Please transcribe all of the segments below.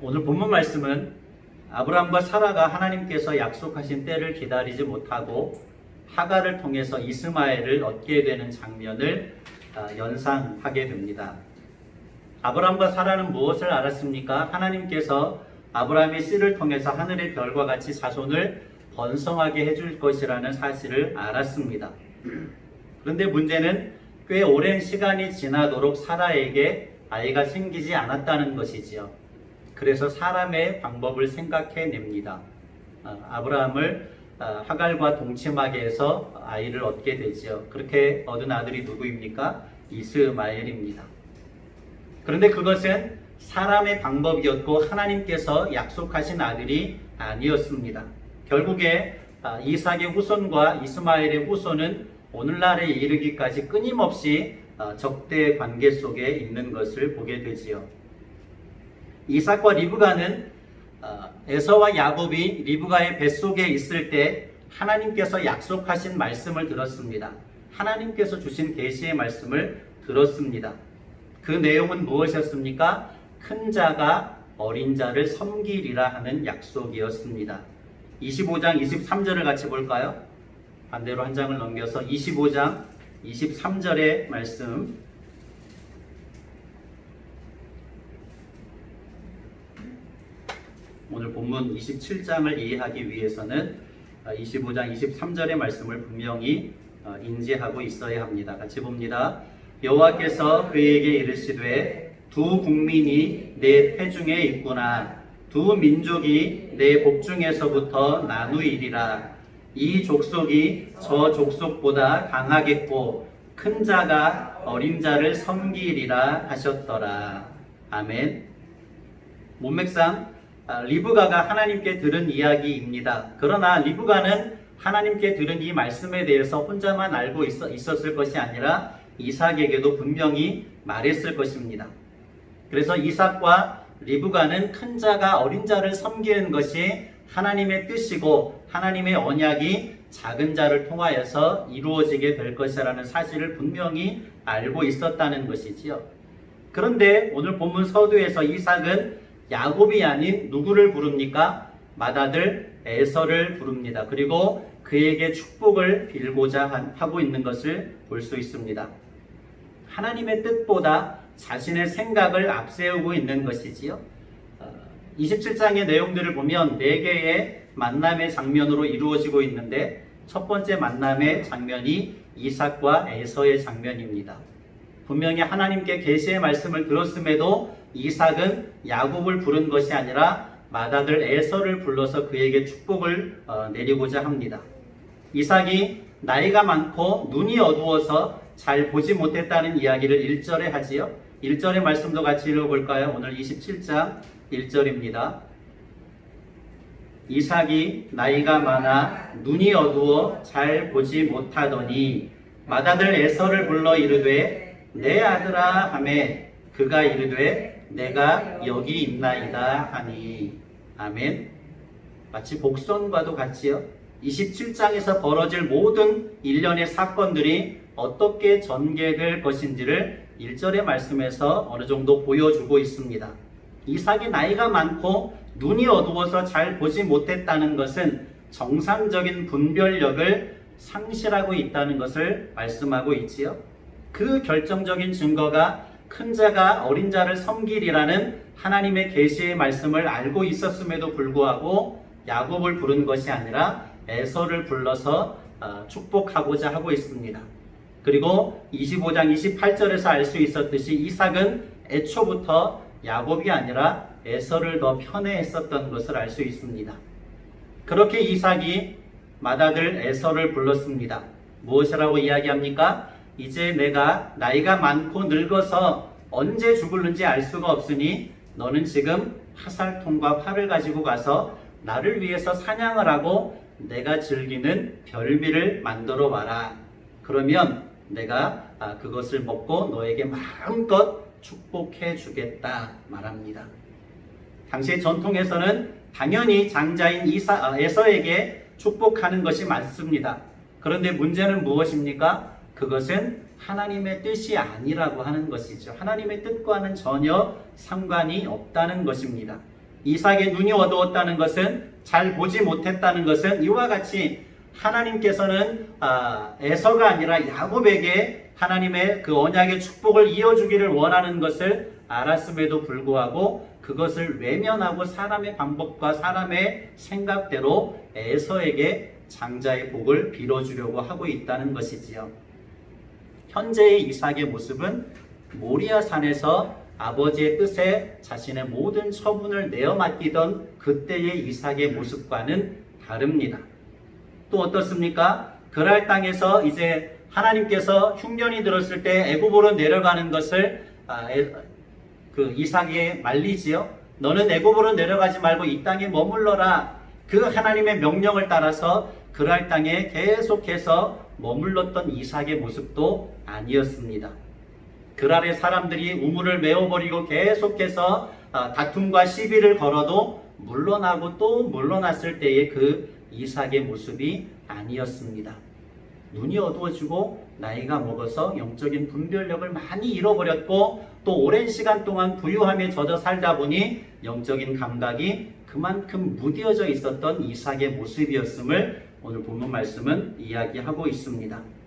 오늘 본문 말씀은 아브라함과 사라가 하나님께서 약속하신 때를 기다리지 못하고 하가를 통해서 이스마엘을 얻게 되는 장면을 아, 연상하게 됩니다. 아브라함과 사라는 무엇을 알았습니까? 하나님께서 아브라함의 씨를 통해서 하늘의 별과 같이 자손을 번성하게 해줄 것이라는 사실을 알았습니다. 그런데 문제는 꽤 오랜 시간이 지나도록 사라에게 아이가 생기지 않았다는 것이지요. 그래서 사람의 방법을 생각해냅니다. 아, 아브라함을 아, 하갈과 동침하게 해서 아이를 얻게 되지요. 그렇게 얻은 아들이 누구입니까? 이스마엘입니다. 그런데 그것은 사람의 방법이었고 하나님께서 약속하신 아들이 아니었습니다. 결국에 아, 이삭의 후손과 이스마엘의 후손은 오늘날에 이르기까지 끊임없이 아, 적대 관계 속에 있는 것을 보게 되지요. 이삭과 리브가는 아, 에서와 야곱이 리브가의 뱃속에 있을 때 하나님께서 약속하신 말씀을 들었습니다. 하나님께서 주신 계시의 말씀을 들었습니다. 그 내용은 무엇이었습니까? 큰 자가 어린 자를 섬기리라 하는 약속이었습니다. 25장 23절을 같이 볼까요? 반대로 한 장을 넘겨서 25장 23절의 말씀 오늘 본문 27장을 이해하기 위해서는 25장 23절의 말씀을 분명히 어, 인지하고 있어야 합니다. 같이 봅니다. 여호와께서 그에게 이르시되 두 국민이 내 태중에 있구나 두 민족이 내 복중에서부터 나누이리라 이 족속이 저 족속보다 강하겠고 큰 자가 어린 자를 섬기리라 하셨더라 아멘 문맥상 아, 리브가가 하나님께 들은 이야기입니다. 그러나 리브가는 하나님께 들은 이 말씀에 대해서 혼자만 알고 있었을 것이 아니라 이삭에게도 분명히 말했을 것입니다. 그래서 이삭과 리브가는 큰 자가 어린 자를 섬기는 것이 하나님의 뜻이고 하나님의 언약이 작은 자를 통하여서 이루어지게 될 것이라는 사실을 분명히 알고 있었다는 것이지요. 그런데 오늘 본문 서두에서 이삭은 야곱이 아닌 누구를 부릅니까? 맏아들 에서를 부릅니다. 그리고 그에게 축복을 빌고자 하고 있는 것을 볼 수 있습니다. 하나님의 뜻보다 자신의 생각을 앞세우고 있는 것이지요. 27장의 내용들을 보면 네 개의 만남의 장면으로 이루어지고 있는데 첫 번째 만남의 장면이 이삭과 에서의 장면입니다. 분명히 하나님께 계시의 말씀을 들었음에도 이삭은 야곱을 부른 것이 아니라 맏아들 에서를 불러서 그에게 축복을 어, 내리고자 합니다. 이삭이 나이가 많고 눈이 어두워서 잘 보지 못했다는 이야기를 1절에 하지요. 1절의 말씀도 같이 읽어볼까요? 오늘 27장 1절입니다. 이삭이 나이가 많아 눈이 어두워 잘 보지 못하더니 맏아들 에서를 불러 이르되 내 아들아 하매 그가 이르되 내가 여기 있나이다 하니 아멘 마치 복선과도 같이요 27장에서 벌어질 모든 일련의 사건들이 어떻게 전개될 것인지를 1절의 말씀에서 어느 정도 보여주고 있습니다. 이삭이 나이가 많고 눈이 어두워서 잘 보지 못했다는 것은 정상적인 분별력을 상실하고 있다는 것을 말씀하고 있지요. 그 결정적인 증거가 큰 자가 어린 자를 섬기리라는 하나님의 계시의 말씀을 알고 있었음에도 불구하고 야곱을 부른 것이 아니라 에서를 불러서 어, 축복하고자 하고 있습니다. 그리고 25장 28절에서 알 수 있었듯이 이삭은 애초부터 야곱이 아니라 에서를 더 편애했었던 것을 알 수 있습니다. 그렇게 이삭이 맏아들 에서를 불렀습니다. 무엇이라고 이야기합니까? 이제 내가 나이가 많고 늙어서 언제 죽을는지 알 수가 없으니 너는 지금 화살통과 활을 가지고 가서 나를 위해서 사냥을 하고 내가 즐기는 별미를 만들어 와라. 그러면 내가 아, 그것을 먹고 너에게 마음껏 축복해 주겠다 말합니다. 당시의 전통에서는 당연히 장자인 이사, 아, 에서에게 축복하는 것이 맞습니다. 그런데 문제는 무엇입니까? 그것은 하나님의 뜻이 아니라고 하는 것이죠. 하나님의 뜻과는 전혀 상관이 없다는 것입니다. 이삭의 눈이 어두웠다는 것은 잘 보지 못했다는 것은 이와 같이 하나님께서는 아, 에서가 아니라 야곱에게 하나님의 그 언약의 축복을 이어주기를 원하는 것을 알았음에도 불구하고 그것을 외면하고 사람의 방법과 사람의 생각대로 에서에게 장자의 복을 빌어주려고 하고 있다는 것이지요. 현재의 이삭의 모습은 모리아 산에서 아버지의 뜻에 자신의 모든 처분을 내어 맡기던 그때의 이삭의 모습과는 다릅니다. 또 어떻습니까? 그랄 땅에서 이제 하나님께서 흉년이 들었을 때 애굽으로 내려가는 것을 아, 에, 그 이삭에 말리지요. 너는 애굽으로 내려가지 말고 이 땅에 머물러라. 그 하나님의 명령을 따라서 그랄 땅에 계속해서 머물렀던 이삭의 모습도 아니었습니다. 그랄의 사람들이 우물을 메워버리고 계속해서 아, 다툼과 시비를 걸어도 물러나고 또 물러났을 때의 그 이삭의 모습이 아니었습니다. 눈이 어두워지고 나이가 먹어서 영적인 분별력을 많이 잃어버렸고 또 오랜 시간 동안 부유함에 젖어 살다 보니 영적인 감각이 그만큼 무뎌져 있었던 이삭의 모습이었음을 오늘 본문 말씀은 이야기하고 있습니다.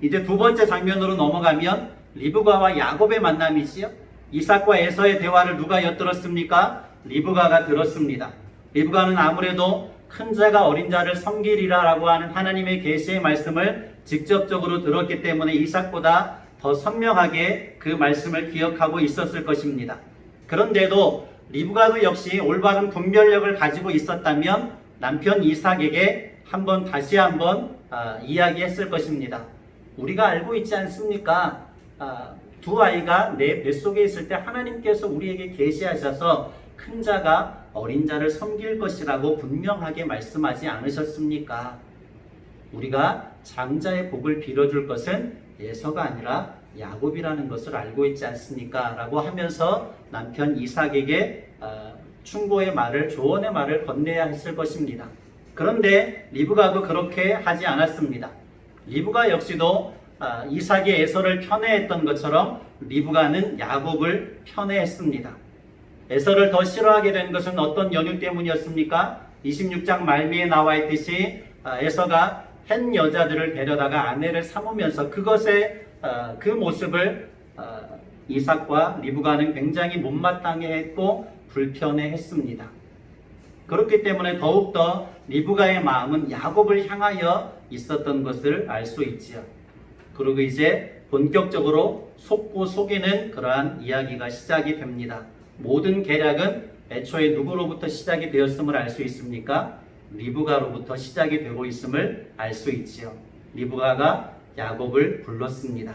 이제 두 번째 장면으로 넘어가면 리브가와 야곱의 만남이지요. 이삭과 에서의 대화를 누가 엿들었습니까? 리브가가 들었습니다. 리브가는 아무래도 큰 자가 어린 자를 섬기리라라고 하는 하나님의 계시의 말씀을 직접적으로 들었기 때문에 이삭보다 더 선명하게 그 말씀을 기억하고 있었을 것입니다. 그런데도 리브가도 역시 올바른 분별력을 가지고 있었다면 남편 이삭에게 한번 다시 한번 아, 이야기했을 것입니다. 우리가 알고 있지 않습니까? 아, 두 아이가 내 뱃속에 있을 때 하나님께서 우리에게 계시하셔서 큰 자가 어린 자를 섬길 것이라고 분명하게 말씀하지 않으셨습니까? 우리가 장자의 복을 빌어줄 것은 예서가 아니라 야곱이라는 것을 알고 있지 않습니까? 라고 하면서 남편 이삭에게 어, 충고의 말을 조언의 말을 건네야 했을 것입니다. 그런데 리브가도 그렇게 하지 않았습니다. 리브가 역시도 아, 이삭의 에서를 편애했던 것처럼 리브가는 야곱을 편애했습니다. 에서를 더 싫어하게 된 것은 어떤 연유 때문이었습니까? 26장 말미에 나와 있듯이 아, 에서가 한 여자들을 데려다가 아내를 삼으면서 그것에 아, 그 모습을 아, 이삭과 리브가는 굉장히 못마땅해 했고 불편해 했습니다. 그렇기 때문에 더욱더 리브가의 마음은 야곱을 향하여 있었던 것을 알 수 있지요. 그리고 이제 본격적으로 속고 속이는 그러한 이야기가 시작이 됩니다. 모든 계략은 애초에 누구로부터 시작이 되었음을 알 수 있습니까? 리브가로부터 시작이 되고 있음을 알 수 있지요. 리브가가 야곱을 불렀습니다.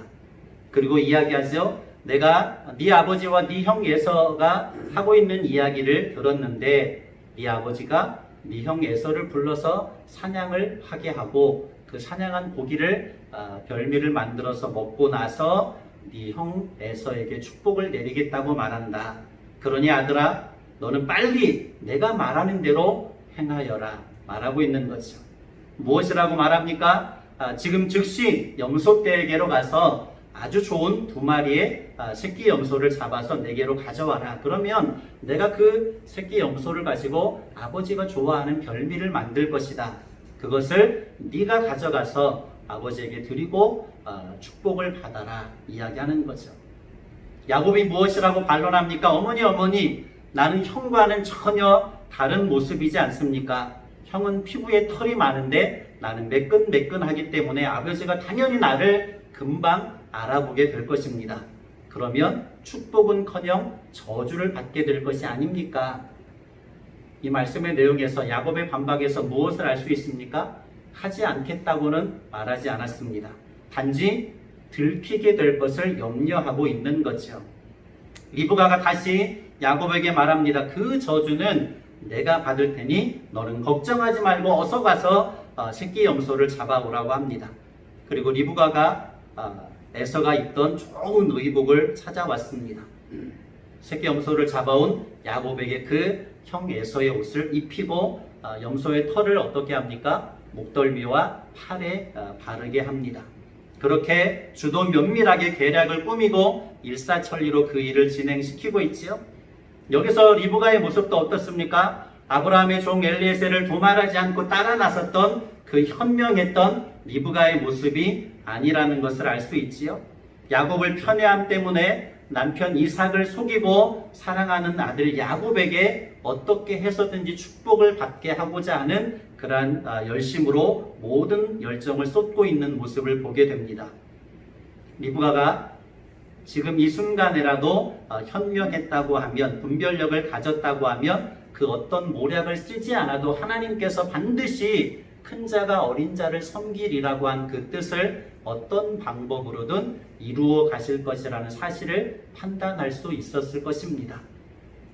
그리고 이야기하죠. 내가 네 아버지와 네 형 예서가 하고 있는 이야기를 들었는데 네 아버지가 네형 예서를 불러서 사냥을 하게 하고 그 사냥한 고기를 아, 별미를 만들어서 먹고 나서 네 형 에서에게 축복을 내리겠다고 말한다. 그러니 아들아 너는 빨리 내가 말하는 대로 행하여라 말하고 있는 거죠. 무엇이라고 말합니까? 아, 지금 즉시 염소떼에게로 가서 아주 좋은 두 마리의 아, 새끼 염소를 잡아서 내게로 가져와라. 그러면 내가 그 새끼 염소를 가지고 아버지가 좋아하는 별미를 만들 것이다. 그것을 네가 가져가서 아버지에게 드리고 어, 축복을 받아라 이야기하는 거죠. 야곱이 무엇이라고 반론합니까? 어머니 어머니 나는 형과는 전혀 다른 모습이지 않습니까? 형은 피부에 털이 많은데 나는 매끈매끈하기 때문에 아버지가 당연히 나를 금방 알아보게 될 것입니다. 그러면 축복은커녕 저주를 받게 될 것이 아닙니까? 이 말씀의 내용에서 야곱의 반박에서 무엇을 알 수 있습니까? 하지 않겠다고는 말하지 않았습니다. 단지 들키게 될 것을 염려하고 있는 거죠. 리브가가 다시 야곱에게 말합니다. 그 저주는 내가 받을 테니 너는 걱정하지 말고 어서 가서 어, 새끼 염소를 잡아오라고 합니다. 그리고 리브가가 어, 에서가 입던 좋은 의복을 찾아왔습니다. 새끼 염소를 잡아온 야곱에게 그 형 에서의 옷을 입히고 어, 염소의 털을 어떻게 합니까? 목덜미와 팔에 어, 바르게 합니다. 그렇게 주도 면밀하게 계략을 꾸미고 일사천리로 그 일을 진행시키고 있지요. 여기서 리브가의 모습도 어떻습니까? 아브라함의 종 엘리에셀을 도말하지 않고 따라 나섰던 그 현명했던 리브가의 모습이 아니라는 것을 알 수 있지요. 야곱을 편애함 때문에 남편 이삭을 속이고 사랑하는 아들 야곱에게 어떻게 해서든지 축복을 받게 하고자 하는 그러한 아, 열심으로 모든 열정을 쏟고 있는 모습을 보게 됩니다. 리브가가 지금 이 순간에라도 어, 현명했다고 하면 분별력을 가졌다고 하면 그 어떤 모략을 쓰지 않아도 하나님께서 반드시 큰 자가 어린 자를 섬기리라고 한 그 뜻을 어떤 방법으로든 이루어 가실 것이라는 사실을 판단할 수 있었을 것입니다.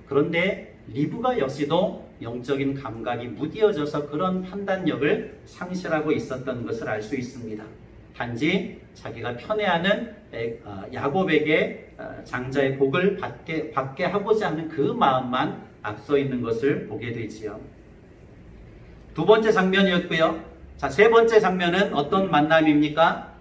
그런데 리브가 역시도 영적인 감각이 무디어져서 그런 판단력을 상실하고 있었던 것을 알 수 있습니다. 단지 자기가 편애하는 에- 어, 야곱에게 어, 장자의 복을 받게, 받게 하고자 하는 그 마음만 앞서 있는 것을 보게 되지요. 두 번째 장면이었고요. 자, 세 번째 장면은 어떤 만남입니까?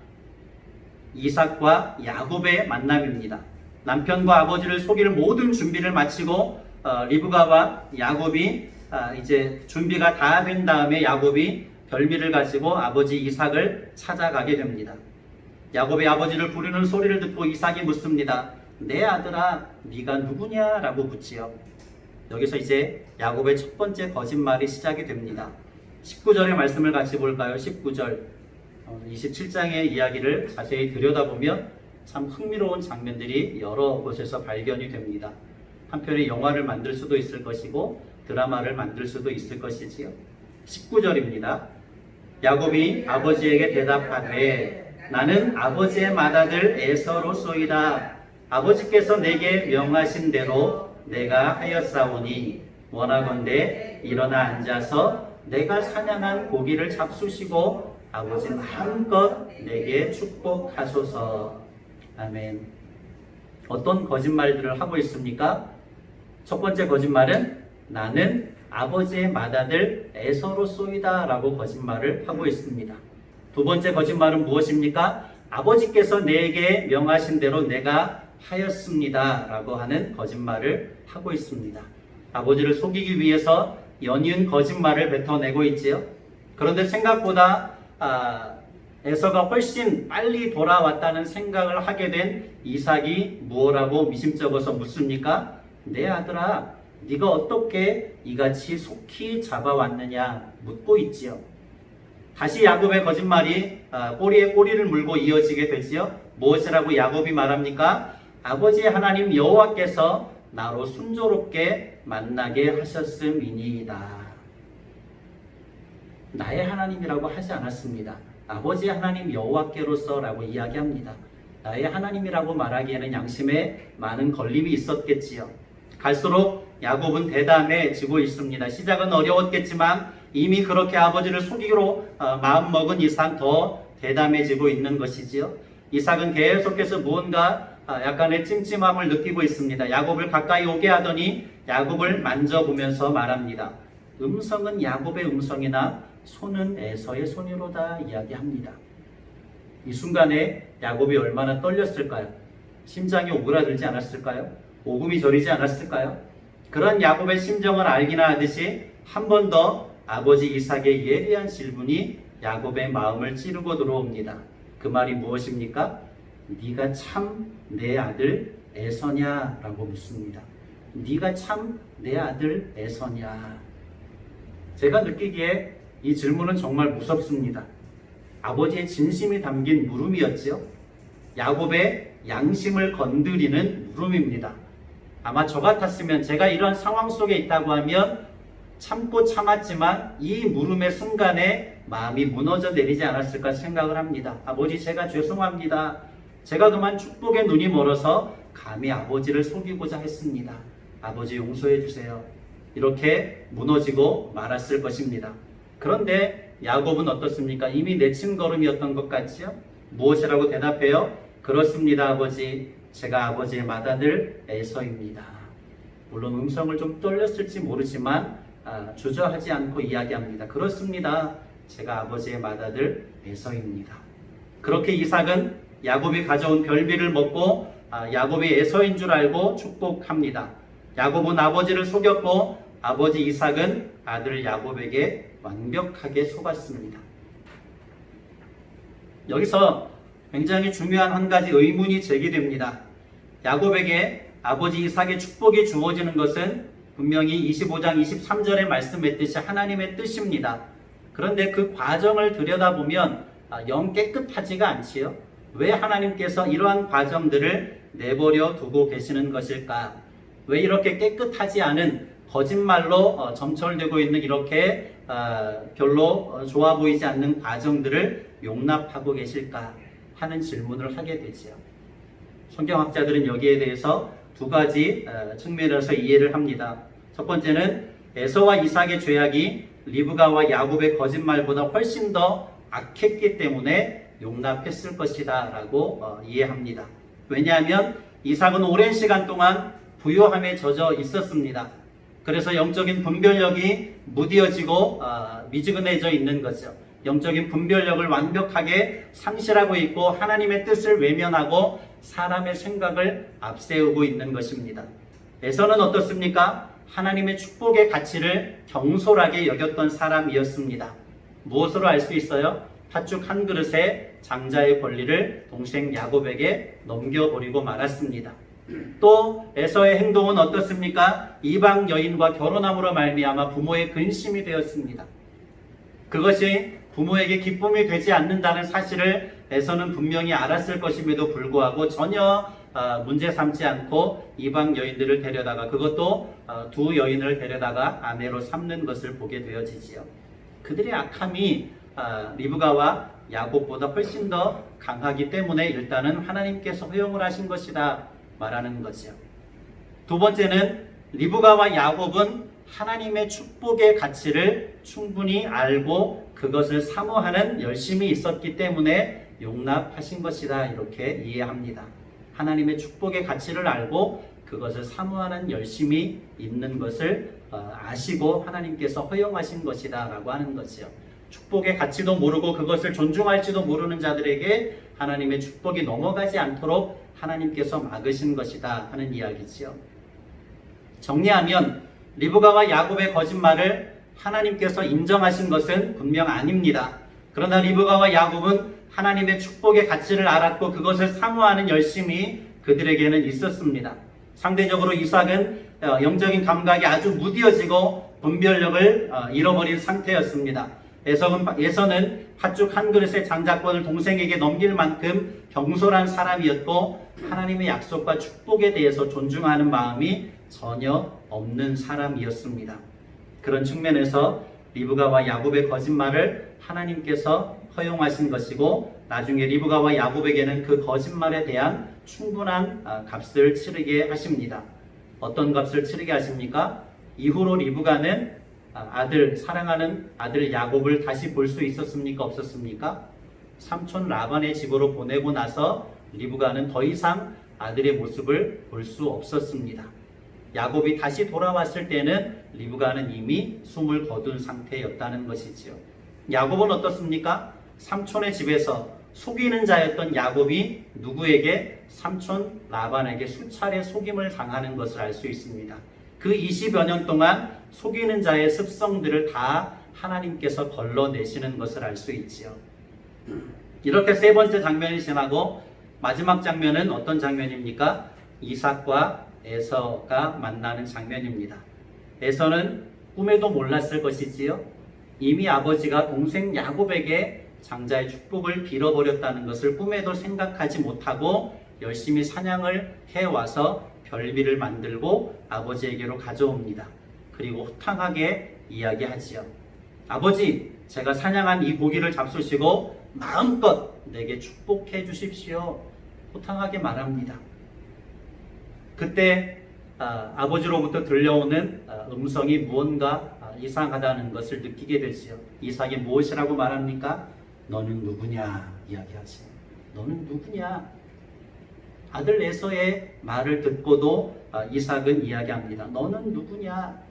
이삭과 야곱의 만남입니다. 남편과 아버지를 속일 모든 준비를 마치고 어, 리브가와 야곱이 아, 이제 준비가 다 된 다음에 야곱이 별미를 가지고 아버지 이삭을 찾아가게 됩니다. 야곱의 아버지를 부르는 소리를 듣고 이삭이 묻습니다. 내 아들아, 네가 누구냐라고 묻지요. 여기서 이제 야곱의 첫 번째 거짓말이 시작이 됩니다. 19절의 말씀을 같이 볼까요? 19절. 27장의 이야기를 자세히 들여다보면 참 흥미로운 장면들이 여러 곳에서 발견이 됩니다. 한편의 영화를 만들 수도 있을 것이고 드라마를 만들 수도 있을 것이지요. 19절입니다. 야곱이 아버지에게 대답하되 나는 아버지의 맏아들 에서로소이다. 아버지께서 내게 명하신 대로 내가 하였사오니 원하건대 일어나 앉아서 내가 사냥한 고기를 잡수시고 아버지 마음껏 내게 축복하소서. 아멘. 어떤 거짓말들을 하고 있습니까? 첫 번째 거짓말은 나는 아버지의 맏아들 에서로소이다 라고 거짓말을 하고 있습니다. 두 번째 거짓말은 무엇입니까? 아버지께서 내게 명하신 대로 내가 하였습니다 라고 하는 거짓말을 하고 있습니다. 아버지를 속이기 위해서 연이은 거짓말을 뱉어내고 있지요. 그런데 생각보다 아, 에서가 훨씬 빨리 돌아왔다는 생각을 하게 된 이삭이 무엇라고 미심쩍어서 묻습니까? 내 아들아, 네가 어떻게 이같이 속히 잡아왔느냐 묻고 있지요. 다시 야곱의 거짓말이 아, 꼬리에 꼬리를 물고 이어지게 되지요. 무엇이라고 야곱이 말합니까? 아버지 하나님 여호와께서 나로 순조롭게 만나게 하셨음이니이다. 나의 하나님이라고 하지 않았습니다. 아버지 하나님 여호와께로서라고 이야기합니다. 나의 하나님이라고 말하기에는 양심에 많은 걸림이 있었겠지요. 갈수록 야곱은 대담해지고 있습니다. 시작은 어려웠겠지만 이미 그렇게 아버지를 속이기로 어, 마음먹은 이상 더 대담해지고 있는 것이지요. 이삭은 계속해서 무언가 어, 약간의 찜찜함을 느끼고 있습니다. 야곱을 가까이 오게 하더니 야곱을 만져보면서 말합니다. 음성은 야곱의 음성이나 손은 에서의 손이로다 이야기합니다. 이 순간에 야곱이 얼마나 떨렸을까요? 심장이 오그라들지 않았을까요? 오금이 저리지 않았을까요? 그런 야곱의 심정을 알기나 하듯이 한 번 더 아버지 이삭의 예리한 질문이 야곱의 마음을 찌르고 들어옵니다. 그 말이 무엇입니까? 네가 참 내 아들 에서냐라고 묻습니다. 네가 참 내 아들 에서냐? 제가 느끼기에 이 질문은 정말 무섭습니다. 아버지의 진심이 담긴 물음이었지요. 야곱의 양심을 건드리는 물음입니다. 아마 저 같았으면 제가 이런 상황 속에 있다고 하면 참고 참았지만 이 물음의 순간에 마음이 무너져 내리지 않았을까 생각을 합니다. 아버지 제가 죄송합니다. 제가 그만 축복의 눈이 멀어서 감히 아버지를 속이고자 했습니다. 아버지 용서해 주세요. 이렇게 무너지고 말았을 것입니다. 그런데 야곱은 어떻습니까? 이미 내친 걸음이었던 것 같지요? 무엇이라고 대답해요? 그렇습니다, 아버지. 제가 아버지의 맏아들 에서입니다. 물론 음성을 좀 떨렸을지 모르지만 아, 주저하지 않고 이야기합니다. 그렇습니다. 제가 아버지의 맏아들 에서입니다. 그렇게 이삭은 야곱이 가져온 별미를 먹고 아, 야곱이 에서인 줄 알고 축복합니다. 야곱은 아버지를 속였고 아버지 이삭은 아들 야곱에게 완벽하게 속았습니다. 여기서 굉장히 중요한 한 가지 의문이 제기됩니다. 야곱에게 아버지 이삭의 축복이 주어지는 것은 분명히 25장 23절에 말씀했듯이 하나님의 뜻입니다. 그런데 그 과정을 들여다보면 아, 영 깨끗하지가 않지요. 왜 하나님께서 이러한 과정들을 내버려 두고 계시는 것일까? 왜 이렇게 깨끗하지 않은 거짓말로 어, 점철되고 있는 이렇게 아, 별로 어, 좋아 보이지 않는 과정들을 용납하고 계실까 하는 질문을 하게 되지요. 성경학자들은 여기에 대해서 두 가지 어, 측면에서 이해를 합니다. 첫 번째는 에서와 이삭의 죄악이 리브가와 야곱의 거짓말보다 훨씬 더 악했기 때문에 용납했을 것이다 라고 어, 이해합니다. 왜냐하면 이삭은 오랜 시간 동안 부요함에 젖어 있었습니다. 그래서 영적인 분별력이 무디어지고 어, 미지근해져 있는 거죠. 영적인 분별력을 완벽하게 상실하고 있고 하나님의 뜻을 외면하고 사람의 생각을 앞세우고 있는 것입니다. 에서는 어떻습니까? 하나님의 축복의 가치를 경솔하게 여겼던 사람이었습니다. 무엇으로 알 수 있어요? 팥죽 한 그릇에 장자의 권리를 동생 야곱에게 넘겨버리고 말았습니다. 또 에서의 행동은 어떻습니까? 이방 여인과 결혼함으로 말미암아 부모의 근심이 되었습니다. 그것이 부모에게 기쁨이 되지 않는다는 사실을 에서는 분명히 알았을 것임에도 불구하고 전혀 어, 문제 삼지 않고 이방 여인들을 데려다가 그것도 어, 두 여인을 데려다가 아내로 삼는 것을 보게 되어지지요. 그들의 악함이 어, 리브가와 야곱보다 훨씬 더 강하기 때문에 일단은 하나님께서 허용을 하신 것이다 말하는 거지요. 두 번째는 리브가와 야곱은 하나님의 축복의 가치를 충분히 알고 그것을 사모하는 열심이 있었기 때문에 용납하신 것이다 이렇게 이해합니다. 하나님의 축복의 가치를 알고 그것을 사모하는 열심이 있는 것을 어, 아시고 하나님께서 허용하신 것이다 라고 하는 거지요. 축복의 가치도 모르고 그것을 존중할지도 모르는 자들에게 하나님의 축복이 넘어가지 않도록 하나님께서 막으신 것이다 하는 이야기지요. 정리하면 리브가와 야곱의 거짓말을 하나님께서 인정하신 것은 분명 아닙니다. 그러나 리브가와 야곱은 하나님의 축복의 가치를 알았고 그것을 사모하는 열심이 그들에게는 있었습니다. 상대적으로 이삭은 어, 영적인 감각이 아주 무디어지고 분별력을 어, 잃어버린 상태였습니다. 에서는, 팥죽 한 그릇의 장자권을 동생에게 넘길 만큼 경솔한 사람이었고 하나님의 약속과 축복에 대해서 존중하는 마음이 전혀 없는 사람이었습니다. 그런 측면에서 리브가와 야곱의 거짓말을 하나님께서 허용하신 것이고 나중에 리브가와 야곱에게는 그 거짓말에 대한 충분한 아, 값을 치르게 하십니다. 어떤 값을 치르게 하십니까? 이후로 리브가는 아, 아들 사랑하는 아들 야곱을 다시 볼 수 있었습니까? 없었습니까? 삼촌 라반의 집으로 보내고 나서 리브가는 더 이상 아들의 모습을 볼 수 없었습니다. 야곱이 다시 돌아왔을 때는 리브가는 이미 숨을 거둔 상태였다는 것이지요. 야곱은 어떻습니까? 삼촌의 집에서 속이는 자였던 야곱이 누구에게 삼촌 라반에게 수차례 속임을 당하는 것을 알 수 있습니다. 그 20여 년 동안 속이는 자의 습성들을 다 하나님께서 걸러내시는 것을 알 수 있지요. 이렇게 세 번째 장면이 지나고 마지막 장면은 어떤 장면입니까? 이삭과 에서가 만나는 장면입니다. 에서는 꿈에도 몰랐을 것이지요. 이미 아버지가 동생 야곱에게 장자의 축복을 빌어버렸다는 것을 꿈에도 생각하지 못하고 열심히 사냥을 해와서 별비를 만들고 아버지에게로 가져옵니다. 그리고 호탕하게 이야기하지요. 아버지, 제가 사냥한 이 고기를 잡수시고 마음껏 내게 축복해 주십시오. 호탕하게 말합니다. 그때 아, 버지로부터 들려오는 아, 음성이 무언가 아, 이상하다는 것을 느끼게 되지요. 이삭이 무엇이라고 말합니까? 너는 누구냐 이야기하지. 너는 누구냐? 아들 에서의 말을 듣고도 아, 이삭은 이야기합니다. 너는 누구냐?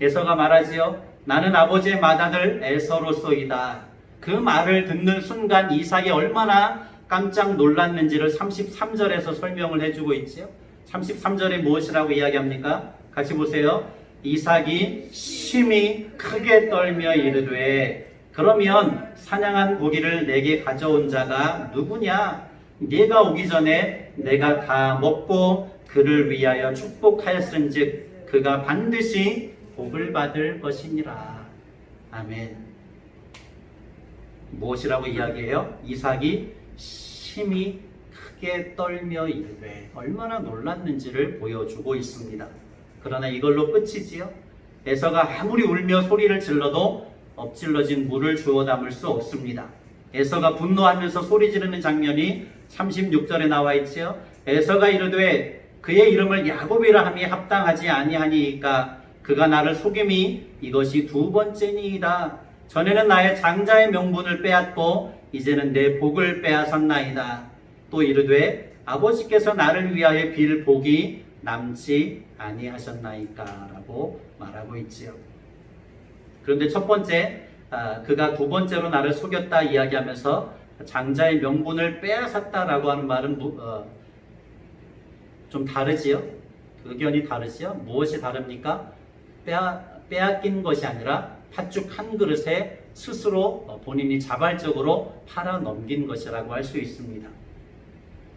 에서가 말하지요. 나는 아버지의 맏아들 에서로서이다. 그 말을 듣는 순간 이삭이 얼마나 깜짝 놀랐는지를 33절에서 설명을 해주고 있지요. 33절에 무엇이라고 이야기합니까? 같이 보세요. 이삭이 심히 크게 떨며 이르되 그러면 사냥한 고기를 내게 가져온 자가 누구냐? 네가 오기 전에 내가 다 먹고 그를 위하여 축복하였은즉 그가 반드시 복을 받을 것이니라. 아멘. 무엇이라고 이야기해요? 이삭이 심히 크게 떨며 이르되 얼마나 놀랐는지를 보여주고 있습니다. 그러나 이걸로 끝이지요. 에서가 아무리 울며 소리를 질러도 엎질러진 물을 주워 담을 수 없습니다. 에서가 분노하면서 소리 지르는 장면이 36절에 나와 있지요. 에서가 이르되 그의 이름을 야곱이라 함이 합당하지 아니하니까 그가 나를 속임이 이것이 두 번째니이다. 전에는 나의 장자의 명분을 빼앗고 이제는 내 복을 빼앗았나이다. 또 이르되 아버지께서 나를 위하여 빌 복이 남지 아니하셨나이까라고 말하고 있지요. 그런데 첫 번째 아, 그가 두 번째로 나를 속였다 이야기하면서 장자의 명분을 빼앗았다라고 하는 말은 무- 어, 좀 다르지요. 의견이 다르지요. 무엇이 다릅니까? 빼앗, 빼앗긴 것이 아니라 팥죽 한 그릇에 스스로 어, 본인이 자발적으로 팔아 넘긴 것이라고 할 수 있습니다.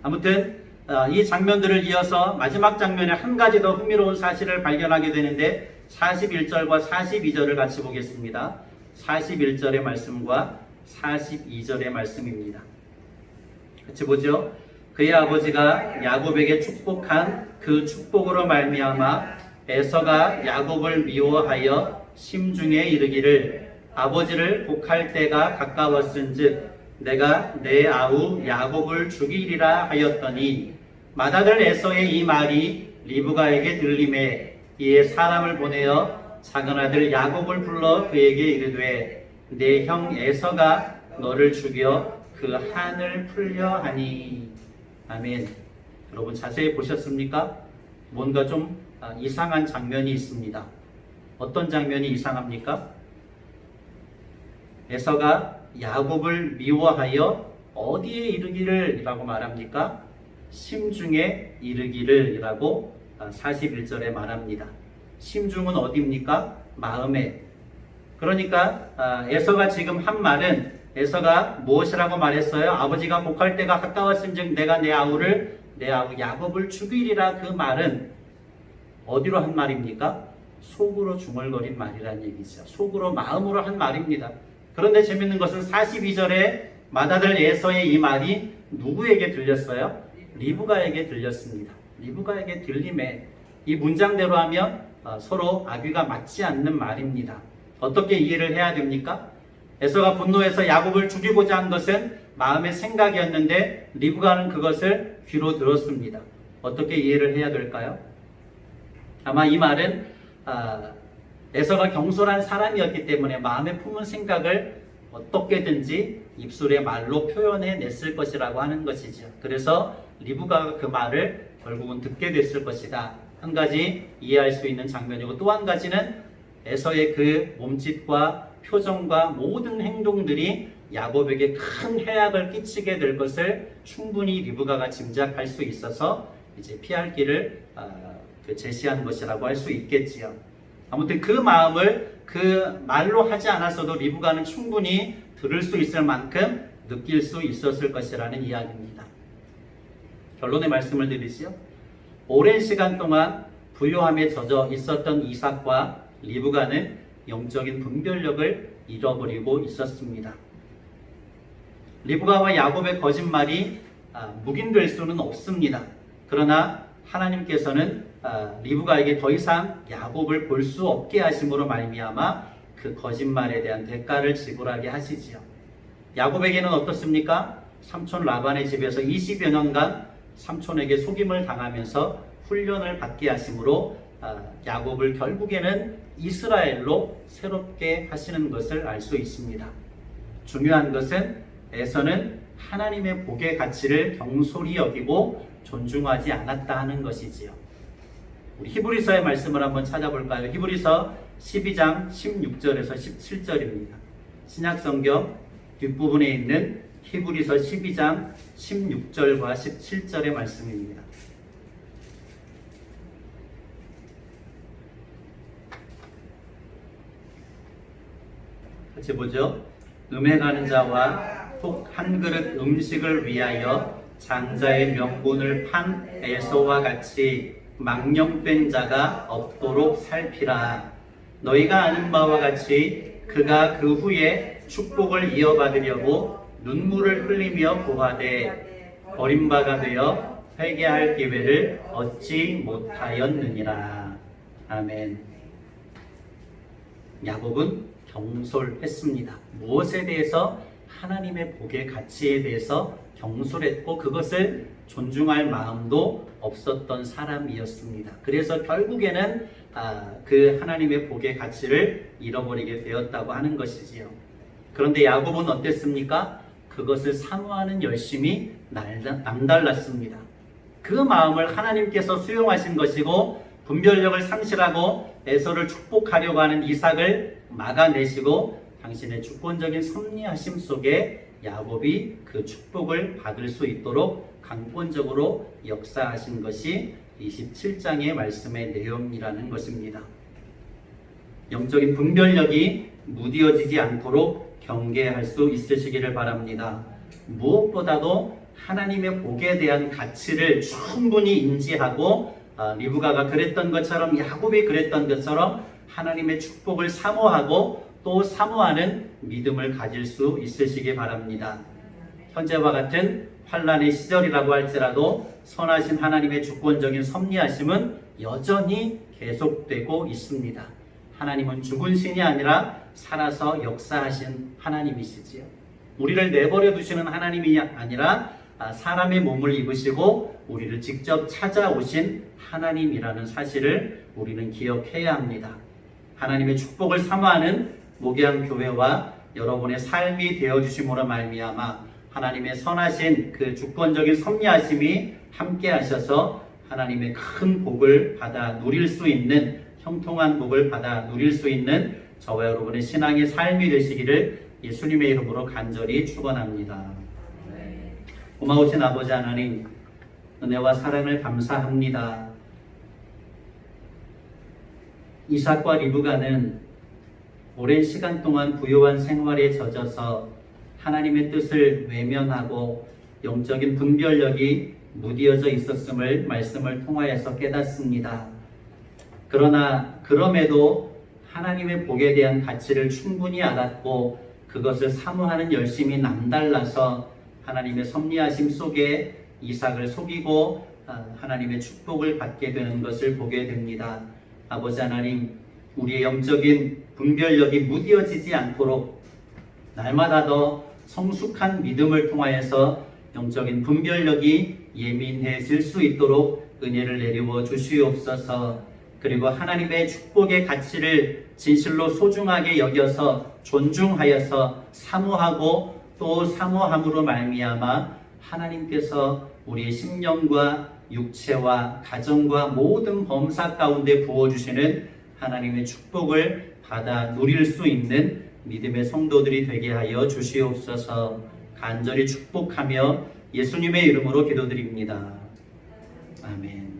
아무튼 어, 이 장면들을 이어서 마지막 장면에 한 가지 더 흥미로운 사실을 발견하게 되는데 41절과 42절을 같이 보겠습니다. 41절의 말씀과 42절의 말씀입니다. 같이 보죠. 그의 아버지가 야곱에게 축복한 그 축복으로 말미암아 에서가 야곱을 미워하여 심중에 이르기를 아버지를 복할 때가 가까웠은즉 내가 내 아우 야곱을 죽이리라 하였더니 맏아들 에서의 이 말이 리브가에게 들림에 이에 사람을 보내어 작은 아들 야곱을 불러 그에게 이르되 내 형 에서가 너를 죽여 그 한을 풀려 하니 아멘. 여러분 자세히 보셨습니까? 뭔가 좀 아, 이상한 장면이 있습니다. 어떤 장면이 이상합니까? 에서가 야곱을 미워하여 어디에 이르기를 이라고 말합니까? 심중에 이르기를 이라고 41절에 말합니다. 심중은 어디입니까? 마음에. 그러니까 아, 에서가 지금 한 말은 에서가 무엇이라고 말했어요? 아버지가 복할 때가 가까웠은즉 내가 내 아우를 내 아우 야곱을 죽이리라 그 말은 어디로 한 말입니까? 속으로 중얼거린 말이라는 얘기죠. 속으로 마음으로 한 말입니다. 그런데 재밌는 것은 42절에 맏아들 에서의 이 말이 누구에게 들렸어요? 리브가에게 들렸습니다. 리브가에게 들림에 이 문장대로 하면 어, 서로 악귀가 맞지 않는 말입니다. 어떻게 이해를 해야 됩니까? 에서가 분노해서 야곱을 죽이고자 한 것은 마음의 생각이었는데 리브가는 그것을 귀로 들었습니다. 어떻게 이해를 해야 될까요? 아마 이 말은 아, 에서가 경솔한 사람이었기 때문에 마음에 품은 생각을 어떻게든지 입술의 말로 표현해 냈을 것이라고 하는 것이죠. 그래서 리브가가 그 말을 결국은 듣게 됐을 것이다. 한 가지 이해할 수 있는 장면이고 또 한 가지는 에서의 그 몸짓과 표정과 모든 행동들이 야곱에게 큰 해악을 끼치게 될 것을 충분히 리브가가 짐작할 수 있어서 이제 피할 길을 아, 그 제시한 것이라고 할 수 있겠지요. 아무튼 그 마음을 그 말로 하지 않았어도 리브가는 충분히 들을 수 있을 만큼 느낄 수 있었을 것이라는 이야기입니다. 결론의 말씀을 드리지요. 오랜 시간 동안 부요함에 젖어 있었던 이삭과 리브가는 영적인 분별력을 잃어버리고 있었습니다. 리브가와 야곱의 거짓말이 아, 묵인될 수는 없습니다. 그러나 하나님께서는 아, 리브가에게 더 이상 야곱을 볼 수 없게 하심으로 말미암아 그 거짓말에 대한 대가를 지불하게 하시지요. 야곱에게는 어떻습니까? 삼촌 라반의 집에서 20여 년간 삼촌에게 속임을 당하면서 훈련을 받게 하심으로 아, 야곱을 결국에는 이스라엘로 새롭게 하시는 것을 알 수 있습니다. 중요한 것은 에서는 하나님의 복의 가치를 경솔히 여기고 존중하지 않았다 하는 것이지요. 히브리서의 말씀을 한번 찾아볼까요? 히브리서 12장 16절에서 17절입니다. 신약 성경 뒷부분에 있는 히브리서 12장 16절과 17절의 말씀입니다. 같이 보죠. 음에 가는 자와 혹 한 그릇 음식을 위하여 장자의 명분을 판 에소와 같이 망령된 자가 없도록 살피라. 너희가 아는 바와 같이 그가 그 후에 축복을 이어받으려고 눈물을 흘리며 고하되 버림바가 되어 회개할 기회를 얻지 못하였느니라. 아멘. 야곱은 경솔했습니다. 무엇에 대해서 하나님의 복의 가치에 대해서 경솔했고 그것을 존중할 마음도 없었던 사람이었습니다. 그래서 결국에는 아, 그 하나님의 복의 가치를 잃어버리게 되었다고 하는 것이지요. 그런데 야곱은 어땠습니까? 그것을 사모하는 열심이 날- 남달랐습니다. 그 마음을 하나님께서 수용하신 것이고 분별력을 상실하고 에서를 축복하려고 하는 이삭을 막아내시고 당신의 주권적인 섭리하심 속에 야곱이 그 축복을 받을 수 있도록 강권적으로 역사하신 것이 27장의 말씀의 내용이라는 것입니다. 영적인 분별력이 무디어지지 않도록 경계할 수 있으시기를 바랍니다. 무엇보다도 하나님의 복에 대한 가치를 충분히 인지하고 아, 리브가가 그랬던 것처럼 야곱이 그랬던 것처럼 하나님의 축복을 사모하고 또 사모하는 믿음을 가질 수 있으시기 바랍니다. 현재와 같은 환란의 시절이라고 할지라도 선하신 하나님의 주권적인 섭리하심은 여전히 계속되고 있습니다. 하나님은 죽은 신이 아니라 살아서 역사하신 하나님이시지요. 우리를 내버려 두시는 하나님이 아니라 아, 사람의 몸을 입으시고 우리를 직접 찾아오신 하나님이라는 사실을 우리는 기억해야 합니다. 하나님의 축복을 사모하는 목양 교회와 여러분의 삶이 되어 주심으로 말미암아 하나님의 선하신 그 주권적인 섭리하심이 함께 하셔서 하나님의 큰 복을 받아 누릴 수 있는 형통한 복을 받아 누릴 수 있는 저와 여러분의 신앙의 삶이 되시기를 예수님의 이름으로 간절히 축원합니다. 고마우신 아버지 하나님 은혜와 사랑을 감사합니다. 이삭과 리브가는 오랜 시간 동안 부유한 생활에 젖어서 하나님의 뜻을 외면하고 영적인 분별력이 무디어져 있었음을 말씀을 통하여서 깨닫습니다. 그러나 그럼에도 하나님의 복에 대한 가치를 충분히 알았고 그것을 사모하는 열심이 남달라서 하나님의 섭리하심 속에 이삭을 속이고 아, 하나님의 축복을 받게 되는 것을 보게 됩니다. 아버지 하나님, 우리의 영적인 분별력이 무디어지지 않도록 날마다 더 성숙한 믿음을 통하여서 영적인 분별력이 예민해질 수 있도록 은혜를 내리워 주시옵소서. 그리고 하나님의 축복의 가치를 진실로 소중하게 여겨서 존중하여서 사모하고 또 사모함으로 말미암아 하나님께서 우리의 심령과 육체와 가정과 모든 범사 가운데 부어주시는 하나님의 축복을 받아 누릴 수 있는 믿음의 성도들이 되게 하여 주시옵소서 간절히 축복하며 예수님의 이름으로 기도드립니다. 아멘.